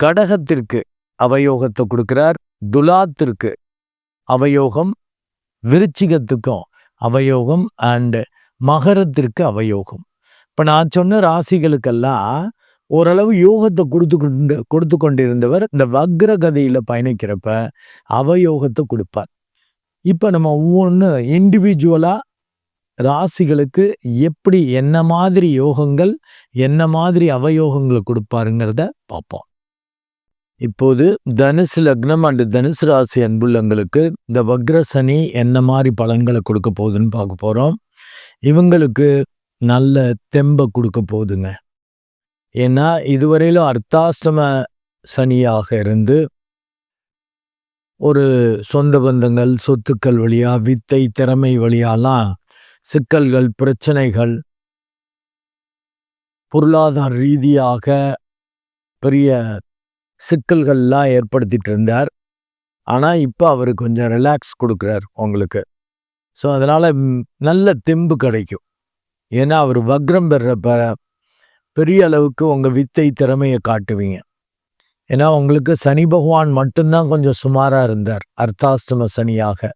கடகத்திற்கு அவயோகத்தை கொடுக்கிறார் துலாத்திற்கு அவயோகம் விருச்சிகத்துக்கும் அவயோகம் அண்டு மகரத்திற்கு அவயோகம். இப்போ நான் சொன்ன ராசிகளுக்கெல்லாம் ஓரளவு யோகத்தை கொடுத்து கொண்டு கொடுத்து கொண்டிருந்தவர் இந்த வக்ரகதையில் பயணிக்கிறப்ப அவயோகத்தை கொடுப்பார். இப்போ நம்ம ஒவ்வொன்று இண்டிவிஜுவலாக ராசிகளுக்கு எப்படி என்ன மாதிரி யோகங்கள் என்ன மாதிரி அவயோகங்களை கொடுப்பாருங்கிறத பார்ப்போம். இப்போது தனுசு லக்னம் அண்டு தனுசு ராசி அன்புள்ளங்களுக்கு இந்த வக்ர சனி என்ன மாதிரி பலன்களை கொடுக்க போகுதுன்னு பார்க்க போகிறோம் இவங்களுக்கு நல்ல தெம்பை கொடுக்க போகுதுங்க. ஏன்னா இதுவரையிலும் அர்த்தாஷ்டம சனியாக இருந்து ஒரு சொந்த பந்தங்கள் சொத்துக்கள் வழியாக வித்தை திறமை வழியாலாம் சிக்கல்கள் பிரச்சனைகள் பொருளாதார ரீதியாக பெரிய சிக்கல்கள்லாம் ஏற்படுத்திட்டு இருந்தார். ஆனால் இப்போ அவர் கொஞ்சம் ரிலாக்ஸ் கொடுக்குறார் உங்களுக்கு. ஸோ அதனால் நல்ல தெம்பு கிடைக்கும். ஏன்னா அவர் வக்ரம் பெறப்ப பெரிய அளவுக்கு உங்கள் வித்தை திறமையை காட்டுவீங்க. ஏன்னா உங்களுக்கு சனி பகவான் மட்டும்தான் கொஞ்சம் சுமாராக இருந்தார். அர்த்தாஷ்டம சனியாக.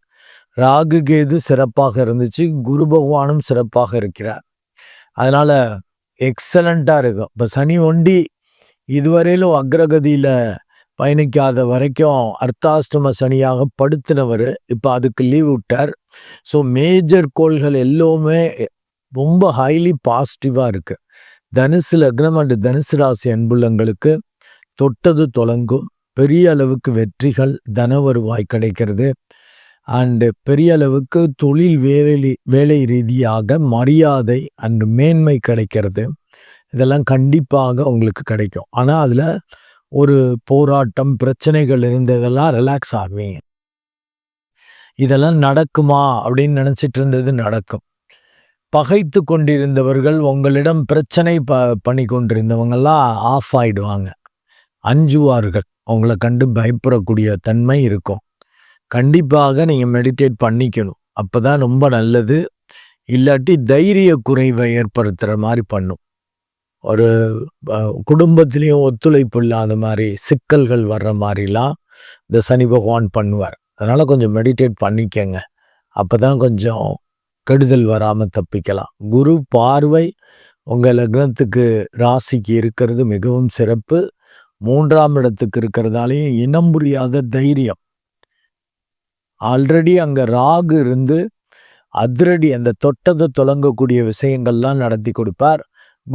ராகு கேது சிறப்பாக இருந்துச்சு. குரு பகவானும் சிறப்பாக இருக்கிறார். அதனால் எக்ஸலண்ட்டாக இருக்கும். இப்போ சனி ஒண்டி இதுவரையிலும் அக்ரகதியில் பயணிக்காத வரைக்கும் அர்த்தாஷ்டம சனியாக படுத்தினவர். இப்போ அதுக்கு லீவ் விட்டார். ஸோ மேஜர் கோள்கள் எல்லோருமே ரொம்ப ஹைலி பாசிட்டிவாக இருக்குது தனுசு லக்னம் அண்டு தனுசு ராசி அன்புள்ளங்களுக்கு தொட்டது தொலங்கும். பெரிய அளவுக்கு வெற்றிகள் தன வருவாய் கிடைக்கிறது. அண்டு பெரிய அளவுக்கு தொழில் வேலை வேலை ரீதியாக மரியாதை அண்டு மேன்மை கிடைக்கிறது. இதெல்லாம் கண்டிப்பாக உங்களுக்கு கிடைக்கும். ஆனால் அதில் ஒரு போராட்டம் பிரச்சனைகள் இருந்ததெல்லாம் ரிலாக்ஸ் ஆகுவீங்க இதெல்லாம் நடக்குமா அப்படின்னு நினச்சிட்டு இருந்தது நடக்கும். பகைத்து கொண்டிருந்தவர்கள் உங்களிடம் பிரச்சனை ப பண்ணி கொண்டிருந்தவங்கெல்லாம் ஆஃப் ஆயிடுவாங்க. அஞ்சுவார்கள். அவங்கள கண்டு பயப்படக்கூடிய தன்மை இருக்கும். கண்டிப்பாக நீங்கள் மெடிடேட் பண்ணிக்கணும். அப்போ தான் ரொம்ப நல்லது. இல்லாட்டி தைரிய குறைவை ஏற்படுத்துகிற மாதிரி பண்ணும். ஒரு குடும்பத்திலையும் ஒத்துழைப்பு இல்லாத மாதிரி சிக்கல்கள் வர்ற மாதிரிலாம் இந்த சனி பகவான் பண்ணுவார். அதனால் கொஞ்சம் மெடிடேட் பண்ணிக்கங்க. அப்போ தான் கொஞ்சம் கெடுதல் வராமல் தப்பிக்கலாம். குரு பார்வை உங்கள் லக்னத்துக்கு ராசிக்கு இருக்கிறது மிகவும் சிறப்பு. மூன்றாம் இடத்துக்கு இருக்கிறதாலையும் இனம் புரியாத தைரியம். ஆல்ரெடி அங்கே ராகு இருந்து அதிரடி அந்த தொட்டதை தொடங்கக்கூடிய விஷயங்கள்லாம் நடத்தி கொடுப்பார்.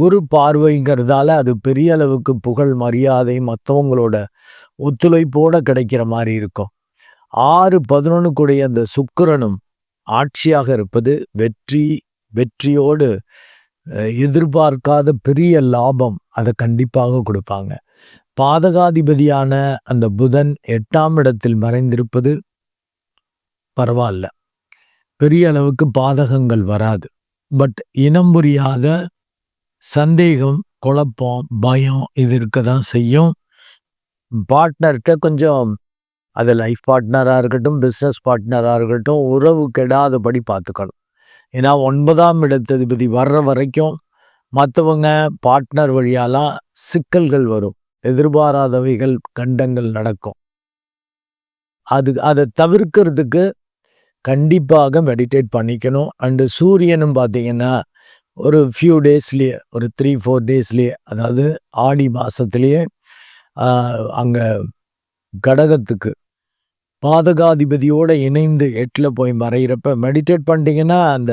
குரு பார்வைங்கிறதால அது பெரிய அளவுக்கு புகழ் மரியாதை மற்றவங்களோட ஒத்துழைப்போட கிடைக்கிற மாதிரி இருக்கும். ஆறு பதினொன்று கூடிய அந்த சுக்கரனும் ஆட்சியாக இருப்பது வெற்றி வெற்றியோடு எதிர்பார்க்காத பெரிய லாபம் அதை கண்டிப்பாக கொடுப்பாங்க. பாதகாதிபதியான அந்த புதன் எட்டாம் இடத்தில் மறைந்திருப்பது பரவாயில்ல. பெரிய அளவுக்கு பாதகங்கள் வராது. பட் இனம் புரியாத சந்தேகம் குழப்பம் பயம் இது இருக்க தான் செய்யும் பார்ட்னர்கிட்ட கொஞ்சம் அது லைஃப் பார்ட்னராக இருக்கட்டும் பிஸ்னஸ் பார்ட்னராக இருக்கட்டும் உறவு கெடாதபடி பார்த்துக்கணும் ஏன்னா ஒன்பதாம் இடத்ததிபதி வர்ற வரைக்கும் மற்றவங்க பார்ட்னர் வழியாலாம் சிக்கல்கள் வரும். எதிர்பாராதவைகள் கண்டங்கள் நடக்கும். அது அதை தவிர்க்கிறதுக்கு கண்டிப்பாக மெடிடேட் பண்ணிக்கணும். அண்டு சூரியனும் பார்த்தீங்கன்னா ஒரு ஃபியூ டேஸ்லேயே ஒரு த்ரீ ஃபோர் டேஸ்லேயே அதாவது ஆடி மாதத்துலேயே அங்கே கடகத்துக்கு பாதகாதிபதியோடு இணைந்து எட்டில் போய் மறைகிறப்ப மெடிடேட் பண்ணிட்டீங்கன்னா அந்த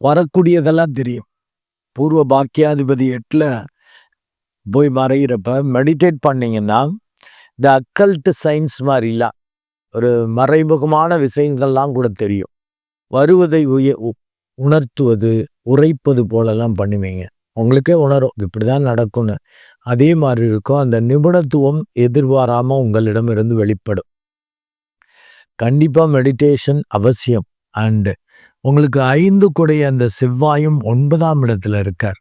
வரக்கூடியதெல்லாம் தெரியும். பூர்வ பாக்கியாதிபதி எட்டில் போய் மறைகிறப்ப மெடிடேட் பண்ணிங்கன்னா இந்த அக்கல்ட்டு சயின்ஸ் மாதிரிலாம் ஒரு மறைமுகமான விஷயங்கள்லாம் கூட தெரியும். வருவதை உய உணர்த்துவது உரைப்பது போலெல்லாம் பண்ணுவீங்க. உங்களுக்கே உணரும். இப்படி தான் நடக்கும்னு. அதே மாதிரி இருக்கும். அந்த நிபுணத்துவம் எதிர்பாராமல் உங்களிடமிருந்து வெளிப்படும். கண்டிப்பாக மெடிடேஷன் அவசியம். அண்டு உங்களுக்கு ஐந்து குடைய அந்த செவ்வாயும் ஒன்பதாம் இடத்துல இருக்கார்.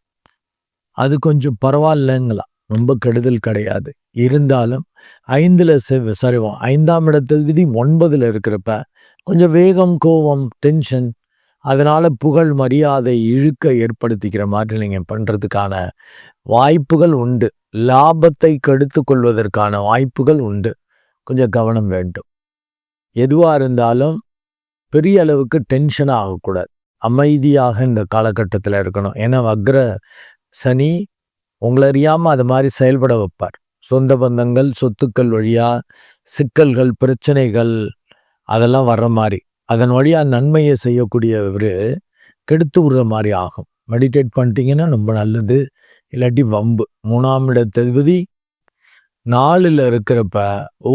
அது கொஞ்சம் பரவாயில்லைங்களா? ரொம்ப கெடுதல் கிடையாது. இருந்தாலும் ஐந்தில் செவ் சரிவோம் ஐந்தாம் இடத்து விதி ஒன்பதில் இருக்கிறப்ப கொஞ்சம் வேகம் கோபம் டென்ஷன் அதனால் புகழ் மரியாதை இழுக்க ஏற்படுத்திக்கிற மாதிரி நீங்கள் பண்ணுறதுக்கான வாய்ப்புகள் உண்டு. லாபத்தை கெடுத்து கொள்வதற்கான வாய்ப்புகள் உண்டு. கொஞ்சம் கவனம் வேண்டும். எதுவாக இருந்தாலும் பெரிய அளவுக்கு டென்ஷன் ஆகக்கூடாது. அமைதியாக இந்த காலகட்டத்தில் இருக்கணும். ஏன்னா வக்ர சனி உங்களை அறியாமல் அது மாதிரி செயல்பட வைப்பார். சொந்த பந்தங்கள் சொத்துக்கள் வழியாக சிக்கல்கள் பிரச்சனைகள் அதெல்லாம் வர்ற மாதிரி. அதன் வழியாக நன்மையை செய்யக்கூடியவர் கெடுத்து விடுற மாதிரி ஆகும். மெடிடேட் பண்ணிட்டீங்கன்னா ரொம்ப நல்லது. இல்லாட்டி வம்பு. மூணாம் இடத்ததிபதி நாளில் இருக்கிறப்ப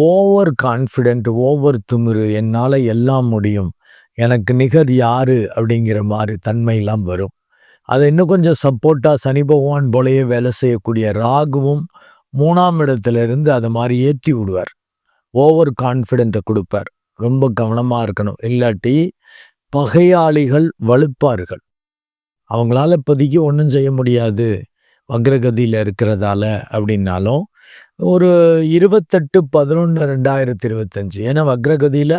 ஓவர் கான்ஃபிடென்ட் ஓவர் துமிரு என்னால் எல்லாம் முடியும். எனக்கு நிகர் யாரு? அப்படிங்கிற மாதிரி தன்மையெல்லாம் வரும். அதை இன்னும் கொஞ்சம் சப்போர்ட்டாக சனி பகவான் போலயே வேலை செய்யக்கூடிய ராகுவும் மூணாம் இடத்துல இருந்து அதை மாதிரி ஏற்றி விடுவார். ஓவர் கான்ஃபிடென்ட்டை கொடுப்பார். ரொம்ப கவனமாக இருக்கணும். இல்லாட்டி பகையாளிகள் வலுப்பார்கள். அவங்களால இப்போதைக்கு ஒன்றும் செய்ய முடியாது. வக்ரகதியில் இருக்கிறதால அப்படின்னாலும் ஒரு இருபத்தெட்டு பதினொன்று ரெண்டாயிரத்தி இருபத்தஞ்சி ஏன்னா வக்ரகதியில்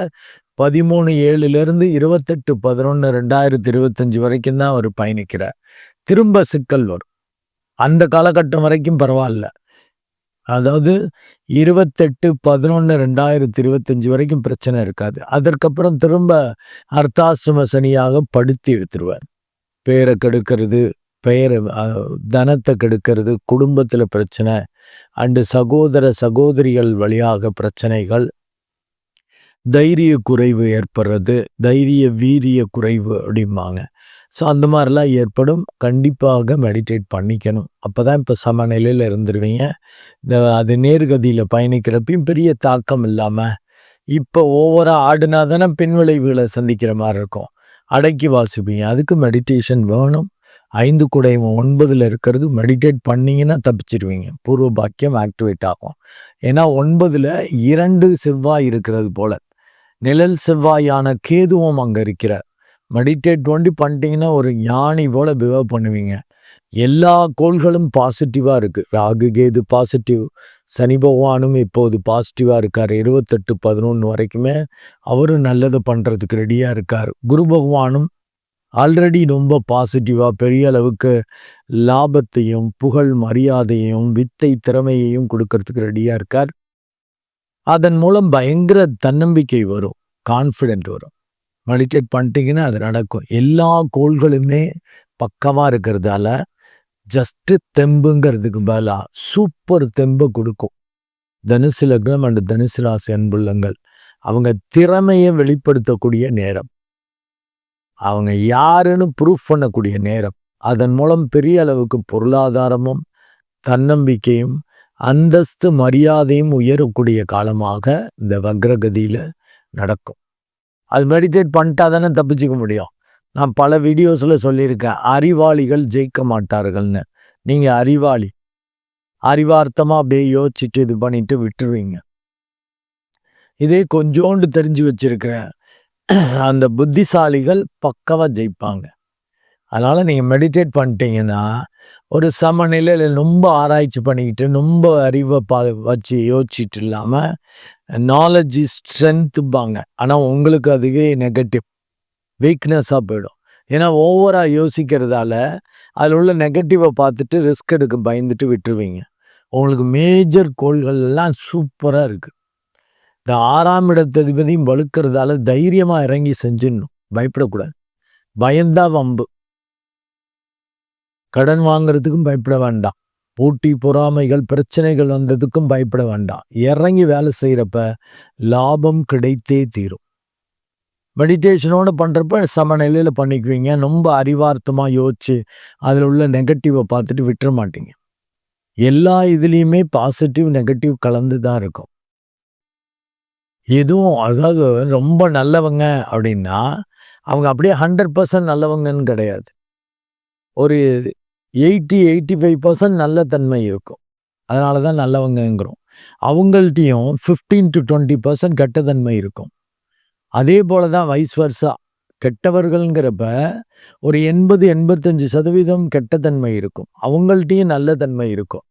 பதிமூணு ஏழுலேருந்து இருபத்தெட்டு பதினொன்று ரெண்டாயிரத்தி இருபத்தஞ்சி வரைக்கும் தான் அவர் பயணிக்கிறார். திரும்ப சிக்கல் வரும். அந்த காலகட்டம் வரைக்கும் பரவாயில்ல. அதாவது இருபத்தெட்டு பதினொன்று ரெண்டாயிரத்தி இருபத்தஞ்சி வரைக்கும் பிரச்சனை இருக்காது. அதற்கப்புறம் திரும்ப அர்த்தாசிரம சனியாக படுத்தி எடுத்துருவார் பேரை கெடுக்கிறது பெயரை தனத்தை கெடுக்கிறது குடும்பத்தில் பிரச்சனை அண்டு சகோதர சகோதரிகள் வழியாக பிரச்சனைகள் தைரிய குறைவு ஏற்படுறது தைரிய வீரிய குறைவு அப்படிம்பாங்க. ஸோ அந்த மாதிரிலாம் ஏற்படும். கண்டிப்பாக மெடிடேட் பண்ணிக்கணும். அப்போ தான் இப்போ சமநிலையில் இருந்துருவீங்க. இந்த அது நேர்கதியில் பயணிக்கிறப்பையும் பெரிய தாக்கம் இல்லாமல் இப்போ ஓவராக ஆடுனா தானே பின்விளைவுகளை சந்திக்கிற மாதிரி இருக்கும். அடக்கி வாசிப்பீங்க. அதுக்கு மெடிடேஷன் வேணும். ஐந்து குடையும் ஒன்பதில் இருக்கிறது மெடிடேட் பண்ணிங்கன்னா தப்பிச்சிருவீங்க. பூர்வ பாக்கியம் ஆக்டிவேட் ஆகும். ஏன்னா ஒன்பதில் இரண்டு செவ்வாய் இருக்கிறது போல. நிழல் செவ்வாயான கேதுவும் அங்கே இருக்கிறார் மெடிடேட் ஒண்டி பண்ணிட்டீங்கன்னா ஒரு ஞானி போல பிஹேவ் பண்ணுவீங்க. எல்லா கோள்களும் பாசிட்டிவாக இருக்குது ராகு கேது பாசிட்டிவ் சனி பகவானும் இப்போது பாசிட்டிவாக இருக்கார். இருபத்தெட்டு பதினொன்று வரைக்குமே அவரும் நல்லதை பண்ணுறதுக்கு ரெடியாக இருக்கார். குரு பகவானும் ஆல்ரெடி ரொம்ப பாசிட்டிவாக பெரிய அளவுக்கு லாபத்தையும் புகழ் மரியாதையையும் வித்தை திறமையையும் கொடுக்கறதுக்கு ரெடியாக இருக்கார். அதன் மூலம் பயங்கர தன்னம்பிக்கை வரும் கான்ஃபிடென்ட் வரும். மெடிடேட் பண்ணிட்டீங்கன்னா அது நடக்கும். எல்லா கோள்களுமே பக்கமாக இருக்கிறதால ஜஸ்ட்டு தெம்புங்கிறதுக்கு பதிலாக சூப்பர் தெம்பை கொடுக்கும். தனுசு லக்னம் அண்ட் தனுசு ராசி அன்புள்ளங்கள் அவங்க திறமையை வெளிப்படுத்தக்கூடிய நேரம். அவங்க யாருன்னு ப்ரூஃப் பண்ணக்கூடிய நேரம். அதன் மூலம் பெரிய அளவுக்கு பொருளாதாரமும் தன்னம்பிக்கையும் அந்தஸ்து மரியாதையும் உயரக்கூடிய காலமாக இந்த வக்ரகதியில் நடக்கும். அது மெடிடேட் பண்ணிட்டா தானே தப்பிச்சிக்க முடியும். நான் பல வீடியோஸில் சொல்லியிருக்கேன். அறிவாளிகள் ஜெயிக்க மாட்டார்கள்னு. நீங்கள் அறிவாளி. அறிவார்த்தமாக அப்படியே யோசிச்சுட்டு இது பண்ணிட்டு விட்டுருவீங்க. இதே கொஞ்சோண்டு தெரிஞ்சு வச்சிருக்கிறேன் அந்த புத்திசாலிகள் பக்கவாக ஜெயிப்பாங்க. அதனால் நீங்கள் மெடிடேட் பண்ணிட்டீங்கன்னா ஒரு சமநிலையில் ரொம்ப ஆராய்ச்சி பண்ணிக்கிட்டு ரொம்ப அறிவை பா வச்சு யோசிச்சுட்டு இல்லாமல் நாலேஜ் ஸ்ட்ரென்த்துப்பாங்க ஆனால் உங்களுக்கு அதுவே நெகட்டிவ் வீக்னஸாக போயிடும். ஏன்னா ஓவராக யோசிக்கிறதால அதில் உள்ள நெகட்டிவை பார்த்துட்டு ரிஸ்க் எடுக்க பயந்துட்டு விட்டுருவீங்க. உங்களுக்கு மேஜர் கோள்கள் எல்லாம் சூப்பராக இருக்குது இந்த ஆறாம் இடத்ததிபதியும் வலுக்கிறதால தைரியமாக இறங்கி செஞ்சிடணும். பயப்படக்கூடாது. பயந்தா வம்பு. கடன் வாங்குறதுக்கும் பயப்பட வேண்டாம். போட்டி பொறாமைகள் பிரச்சனைகள் வந்ததுக்கும் பயப்பட வேண்டாம். இறங்கி வேலை செய்கிறப்ப லாபம் கிடைத்தே தீரும். மெடிடேஷனோடு பண்ணுறப்ப சமநிலையில் பண்ணிக்குவீங்க. ரொம்ப அறிவார்த்தமாக யோசிச்சு அதில் உள்ள நெகட்டிவை பார்த்துட்டு விட்டுற மாட்டீங்க. எல்லா இதுலேயுமே பாசிட்டிவ் நெகட்டிவ் கலந்து தான் இருக்கும். எதுவும் அதாவது ரொம்ப நல்லவங்க அப்படின்னா அவங்க அப்படியே ஹண்ட்ரட் பர்சன்ட் நல்லவங்கன்னு கிடையாது. ஒரு எயிட்டி எயிட்டி ஃபைவ் பர்சன்ட் நல்ல தன்மை இருக்கும். அதனால தான் நல்லவங்கங்கிறோம். அவங்கள்ட்டையும் ஃபிஃப்டீன் டு டுவெண்ட்டி பர்சன்ட் கெட்டத்தன்மை இருக்கும். அதே போல தான் வைஸ் வர்ஸா கெட்டவர்கள்ங்கிறப்ப ஒரு எண்பது எண்பத்தஞ்சு சதவீதம் கெட்டத்தன்மை இருக்கும். அவங்கள்ட்டையும் நல்ல தன்மை இருக்கும்.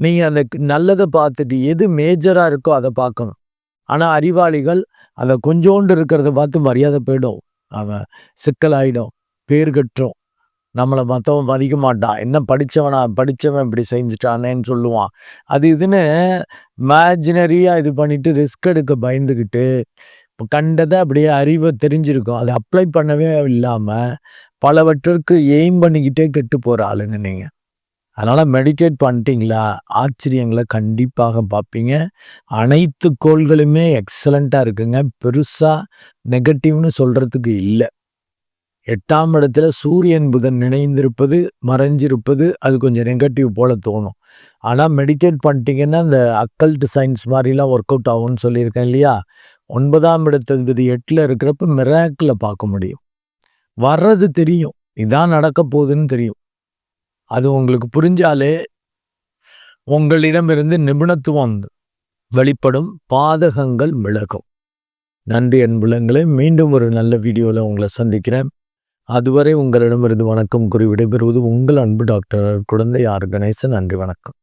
நீங்கள் அந்த நல்லதை பார்த்துட்டு எது மேஜராக இருக்கோ அதை பார்க்கணும். ஆனால் அறிவாளிகள் அதை கொஞ்சோண்டு இருக்கிறத பார்த்து மரியாதை போயிடும். அவன் சிக்கலாயிடும். பேர் கட்டுறோம். நம்மளை மற்றவன் மதிக்க மாட்டான் என்ன படித்தவனா படித்தவன் இப்படி செஞ்சுட்டானேன்னு சொல்லுவான். அது இதுன்னு இமேஜினரியாக இது பண்ணிவிட்டு ரிஸ்க் எடுக்க பயந்துக்கிட்டு கண்டதை அப்படியே அறிவை தெரிஞ்சிருக்கும். அதை அப்ளை பண்ணவே இல்லாமல் பலவற்றிற்கு எய்ம் பண்ணிக்கிட்டே கெட்டு போகிற ஆளுங்க நீங்கள் அதனால் மெடிடேட் பண்ணிட்டீங்களா? ஆச்சரியங்களை கண்டிப்பாக பார்ப்பீங்க. அனைத்து கோள்களுமே எக்ஸலண்ட்டாக இருக்குங்க. பெருசாக நெகட்டிவ்னு சொல்கிறதுக்கு இல்லை. எட்டாம் இடத்துல சூரியன் புதன் நினைந்திருப்பது மறைஞ்சிருப்பது அது கொஞ்சம் நெகட்டிவ் போல் தோணும். ஆனால் மெடிடேட் பண்ணிட்டீங்கன்னா இந்த அக்கல்ட் சயின்ஸ் மாதிரிலாம் ஒர்க் அவுட் ஆகும்னு சொல்லியிருக்கேன் இல்லையா? ஒன்பதாம் இடத்ததிபதி எட்டில் இருக்கிறப்ப மிராக்கில் பார்க்க முடியும். வர்றது தெரியும். இதான் நடக்க போகுதுன்னு தெரியும். அது உங்களுக்கு புரிஞ்சாலே உங்களிடமிருந்து நிபுணத்துவம் வெளிப்படும் பாதகங்கள் விலகும். நன்றி அன்புலங்களை மீண்டும் ஒரு நல்ல வீடியோவில் உங்களை சந்திக்கிறேன். அதுவரை உங்களிடமிருந்து வணக்கம் கூறி விடைபெறுவது உங்கள் அன்பு டாக்டர் குழந்தை ஆர் கணேசன். நன்றி வணக்கம்.